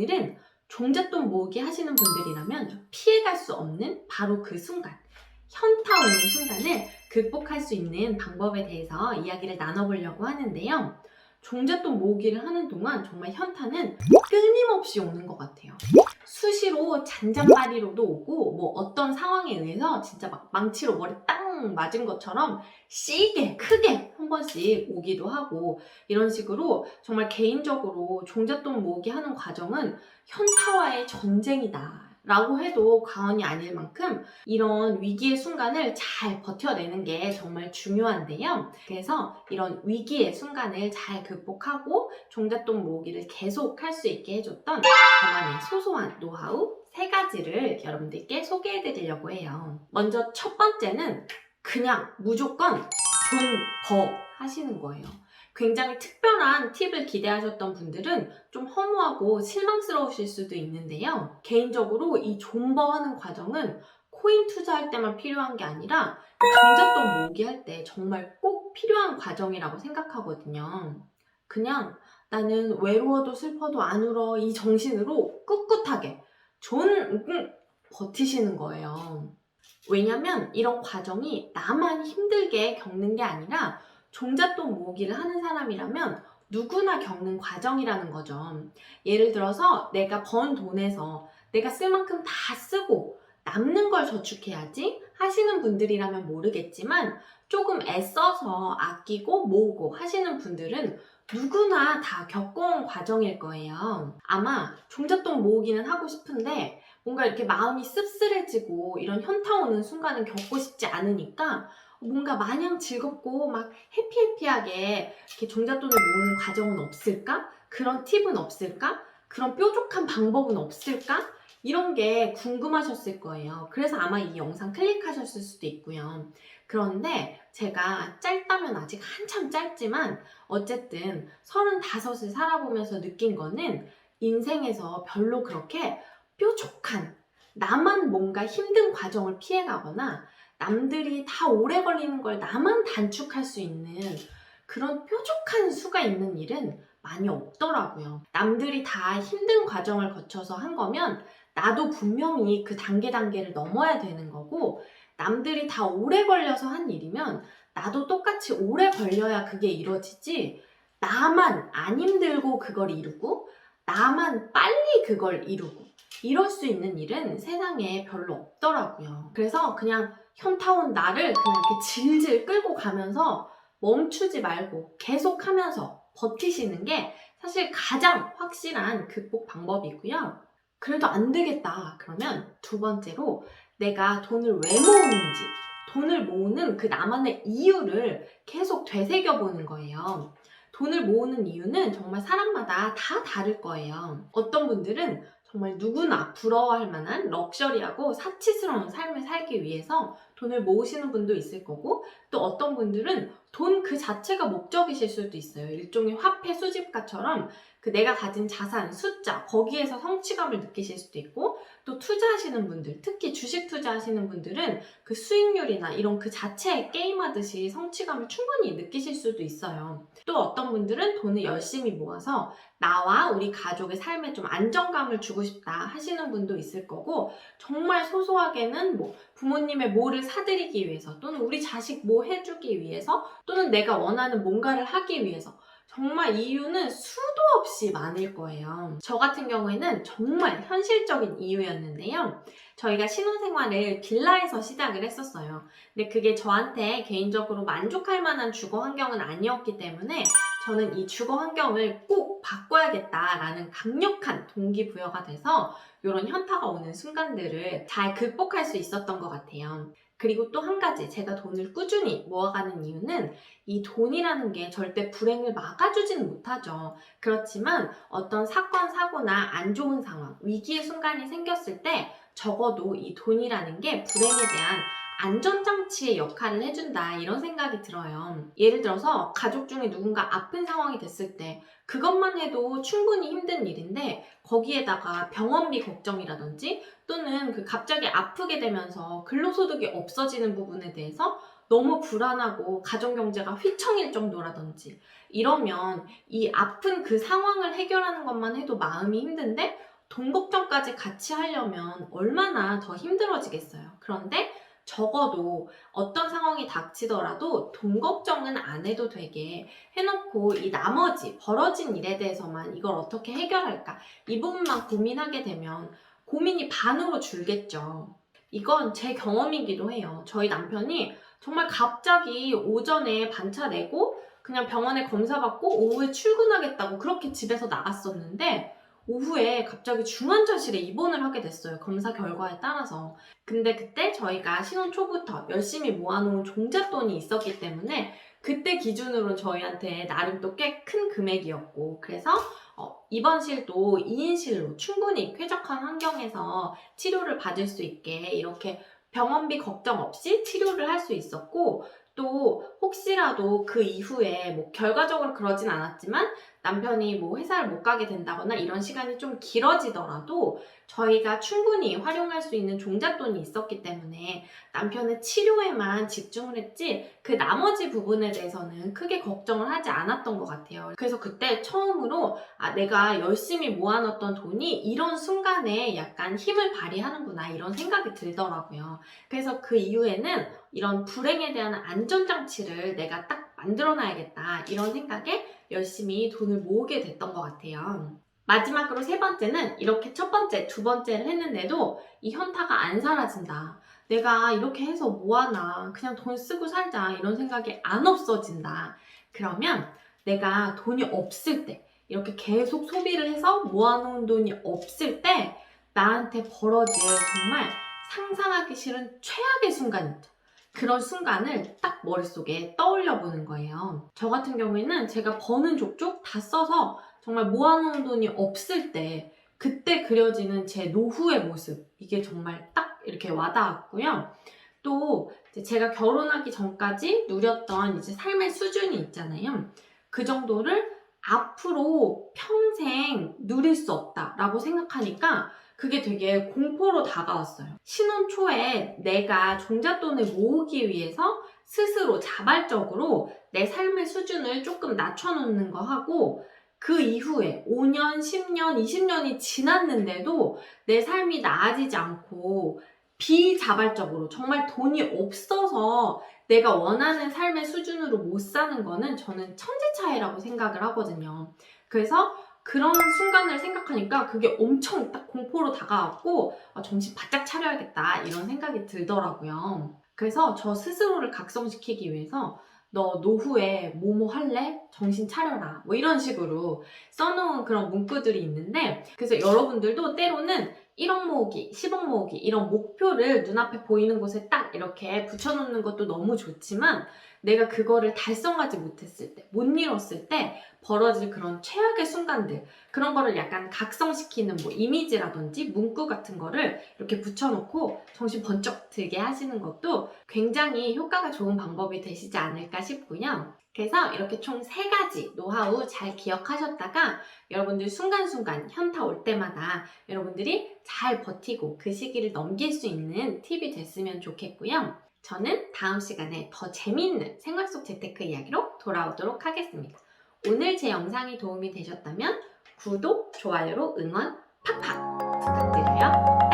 오늘은 종잣돈 모으기 하시는 분들이라면 피해갈 수 없는 바로 그 순간, 현타 오는 순간을 극복할 수 있는 방법에 대해서 이야기를 나눠보려고 하는데요. 종잣돈 모으기를 하는 동안 정말 현타는 끊임없이 오는 것 같아요. 수시로 잔잔바리로도 오고 뭐 어떤 상황에 의해서 진짜 막 망치로 머리 땅 맞은 것처럼 시게 크게 한 번씩 오기도 하고 이런 식으로 정말 개인적으로 종잣돈 모으기 하는 과정은 현타와의 전쟁이다. 라고 해도 과언이 아닐 만큼 이런 위기의 순간을 잘 버텨내는 게 정말 중요한데요. 그래서 이런 위기의 순간을 잘 극복하고 종잣돈 모으기를 계속 할 수 있게 해줬던 저만의 소소한 노하우 세 가지를 여러분들께 소개해 드리려고 해요. 먼저 첫 번째는 그냥 무조건 존버 하시는 거예요. 굉장히 특별한 팁을 기대하셨던 분들은 좀 허무하고 실망스러우실 수도 있는데요. 개인적으로 이 존버하는 과정은 코인 투자할 때만 필요한 게 아니라 종잣돈 모으기 할 때 정말 꼭 필요한 과정이라고 생각하거든요. 그냥 나는 외로워도 슬퍼도 안 울어 이 정신으로 꿋꿋하게 존 음, 버티시는 거예요. 왜냐면 이런 과정이 나만 힘들게 겪는 게 아니라 종잣돈 모으기를 하는 사람이라면 누구나 겪는 과정이라는 거죠. 예를 들어서 내가 번 돈에서 내가 쓸 만큼 다 쓰고 남는 걸 저축해야지 하시는 분들이라면 모르겠지만 조금 애써서 아끼고 모으고 하시는 분들은 누구나 다 겪어온 과정일 거예요. 아마 종잣돈 모으기는 하고 싶은데 뭔가 이렇게 마음이 씁쓸해지고 이런 현타 오는 순간은 겪고 싶지 않으니까 뭔가 마냥 즐겁고 막 해피해피하게 이렇게 종잣돈을 모으는 과정은 없을까? 그런 팁은 없을까? 그런 뾰족한 방법은 없을까? 이런 게 궁금하셨을 거예요. 그래서 아마 이 영상 클릭하셨을 수도 있고요. 그런데 제가 짧다면 아직 한참 짧지만 어쨌든 35을 살아보면서 느낀 거는 인생에서 별로 그렇게 뾰족한 나만 뭔가 힘든 과정을 피해가거나 남들이 다 오래 걸리는 걸 나만 단축할 수 있는 그런 뾰족한 수가 있는 일은 많이 없더라고요. 남들이 다 힘든 과정을 거쳐서 한 거면 나도 분명히 그 단계 단계를 넘어야 되는 거고 남들이 다 오래 걸려서 한 일이면 나도 똑같이 오래 걸려야 그게 이루어지지 나만 안 힘들고 그걸 이루고 나만 빨리 그걸 이루고 이럴 수 있는 일은 세상에 별로 없더라고요. 그래서 그냥 현타 온 나를 그냥 이렇게 질질 끌고 가면서 멈추지 말고 계속 하면서 버티시는 게 사실 가장 확실한 극복 방법이고요. 그래도 안 되겠다. 그러면 두 번째로 내가 돈을 왜 모으는지, 돈을 모으는 그 나만의 이유를 계속 되새겨 보는 거예요. 돈을 모으는 이유는 정말 사람마다 다 다를 거예요. 어떤 분들은 정말 누구나 부러워할 만한 럭셔리하고 사치스러운 삶을 살기 위해서 돈을 모으시는 분도 있을 거고 또 어떤 분들은 돈 그 자체가 목적이실 수도 있어요. 일종의 화폐 수집가처럼 그 내가 가진 자산, 숫자, 거기에서 성취감을 느끼실 수도 있고 또 투자하시는 분들, 특히 주식 투자하시는 분들은 그 수익률이나 이런 그 자체에 게임하듯이 성취감을 충분히 느끼실 수도 있어요. 또 어떤 분들은 돈을 열심히 모아서 나와 우리 가족의 삶에 좀 안정감을 주고 싶다 하시는 분도 있을 거고 정말 소소하게는 뭐 부모님의 뭐를 사드리기 위해서 또는 우리 자식 뭐 해주기 위해서 또는 내가 원하는 뭔가를 하기 위해서 정말 이유는 수도 없이 많을 거예요. 저 같은 경우에는 정말 현실적인 이유였는데요. 저희가 신혼생활을 빌라에서 시작을 했었어요. 근데 그게 저한테 개인적으로 만족할 만한 주거 환경은 아니었기 때문에 저는 이 주거 환경을 꼭 바꿔야겠다라는 강력한 동기부여가 돼서 이런 현타가 오는 순간들을 잘 극복할 수 있었던 것 같아요. 그리고 또 한 가지 제가 돈을 꾸준히 모아가는 이유는 이 돈이라는 게 절대 불행을 막아주지는 못하죠. 그렇지만 어떤 사건, 사고나 안 좋은 상황, 위기의 순간이 생겼을 때 적어도 이 돈이라는 게 불행에 대한 안전장치의 역할을 해준다 이런 생각이 들어요. 예를 들어서 가족 중에 누군가 아픈 상황이 됐을 때 그것만 해도 충분히 힘든 일인데 거기에다가 병원비 걱정이라든지 또는 그 갑자기 아프게 되면서 근로소득이 없어지는 부분에 대해서 너무 불안하고 가정 경제가 휘청일 정도라든지 이러면 이 아픈 그 상황을 해결하는 것만 해도 마음이 힘든데 돈 걱정까지 같이 하려면 얼마나 더 힘들어지겠어요. 그런데 적어도 어떤 상황이 닥치더라도 돈 걱정은 안 해도 되게 해놓고 이 나머지 벌어진 일에 대해서만 이걸 어떻게 해결할까 이 부분만 고민하게 되면 고민이 반으로 줄겠죠. 이건 제 경험이기도 해요. 저희 남편이 정말 갑자기 오전에 반차 내고 그냥 병원에 검사 받고 오후에 출근하겠다고 그렇게 집에서 나갔었는데 오후에 갑자기 중환자실에 입원을 하게 됐어요. 검사 결과에 따라서. 근데 그때 저희가 신혼 초부터 열심히 모아놓은 종잣돈이 있었기 때문에 그때 기준으로는 저희한테 나름 또 꽤 큰 금액이었고 그래서 어, 입원실도 2인실로 충분히 쾌적한 환경에서 치료를 받을 수 있게 이렇게 병원비 걱정 없이 치료를 할 수 있었고 또 혹시라도 그 이후에 뭐 결과적으로 그러진 않았지만 남편이 뭐 회사를 못 가게 된다거나 이런 시간이 좀 길어지더라도 저희가 충분히 활용할 수 있는 종잣돈이 있었기 때문에 남편의 치료에만 집중을 했지 그 나머지 부분에 대해서는 크게 걱정을 하지 않았던 것 같아요. 그래서 그때 처음으로 아, 내가 열심히 모아놨던 돈이 이런 순간에 약간 힘을 발휘하는구나 이런 생각이 들더라고요. 그래서 그 이후에는 이런 불행에 대한 안전장치를 내가 딱 만들어 놔야겠다 이런 생각에 열심히 돈을 모으게 됐던 것 같아요. 마지막으로 세 번째는 이렇게 첫 번째, 두 번째를 했는데도 이 현타가 안 사라진다. 내가 이렇게 해서 뭐하나. 그냥 돈 쓰고 살자. 이런 생각이 안 없어진다. 그러면 내가 돈이 없을 때, 이렇게 계속 소비를 해서 모아놓은 돈이 없을 때, 나한테 벌어질 정말 상상하기 싫은 최악의 순간이 있죠. 그런 순간을 딱 머릿속에 떠올려 보는 거예요. 저 같은 경우에는 제가 버는 족족 다 써서 정말 모아놓은 돈이 없을 때 그때 그려지는 제 노후의 모습 이게 정말 딱 이렇게 와닿았고요. 또 제가 결혼하기 전까지 누렸던 이제 삶의 수준이 있잖아요. 그 정도를 앞으로 평생 누릴 수 없다라고 생각하니까 그게 되게 공포로 다가왔어요. 신혼 초에 내가 종잣돈을 모으기 위해서 스스로 자발적으로 내 삶의 수준을 조금 낮춰놓는 거 하고 그 이후에 5년, 10년, 20년이 지났는데도 내 삶이 나아지지 않고 비자발적으로 정말 돈이 없어서 내가 원하는 삶의 수준으로 못 사는 거는 저는 천지 차이라고 생각을 하거든요. 그래서 그런 순간을 생각하니까 그게 엄청 딱 공포로 다가왔고 아, 정신 바짝 차려야겠다 이런 생각이 들더라고요. 그래서 저 스스로를 각성시키기 위해서 너 노후에 뭐뭐 할래? 정신 차려라. 뭐 이런 식으로 써놓은 그런 문구들이 있는데 그래서 여러분들도 때로는 1억 모으기, 10억 모으기 이런 목표를 눈앞에 보이는 곳에 딱 이렇게 붙여놓는 것도 너무 좋지만 내가 그거를 달성하지 못했을 때, 못 이뤘을 때 벌어질 그런 최악의 순간들 그런 거를 약간 각성시키는 뭐 이미지라든지 문구 같은 거를 이렇게 붙여놓고 정신 번쩍 들게 하시는 것도 굉장히 효과가 좋은 방법이 되시지 않을까 싶고요. 그래서 이렇게 총 세 가지 노하우 잘 기억하셨다가 여러분들 순간순간 현타 올 때마다 여러분들이 잘 버티고 그 시기를 넘길 수 있는 팁이 됐으면 좋겠고요. 저는 다음 시간에 더 재미있는 생활 속 재테크 이야기로 돌아오도록 하겠습니다. 오늘 제 영상이 도움이 되셨다면 구독, 좋아요로 응원 팍팍 부탁드려요.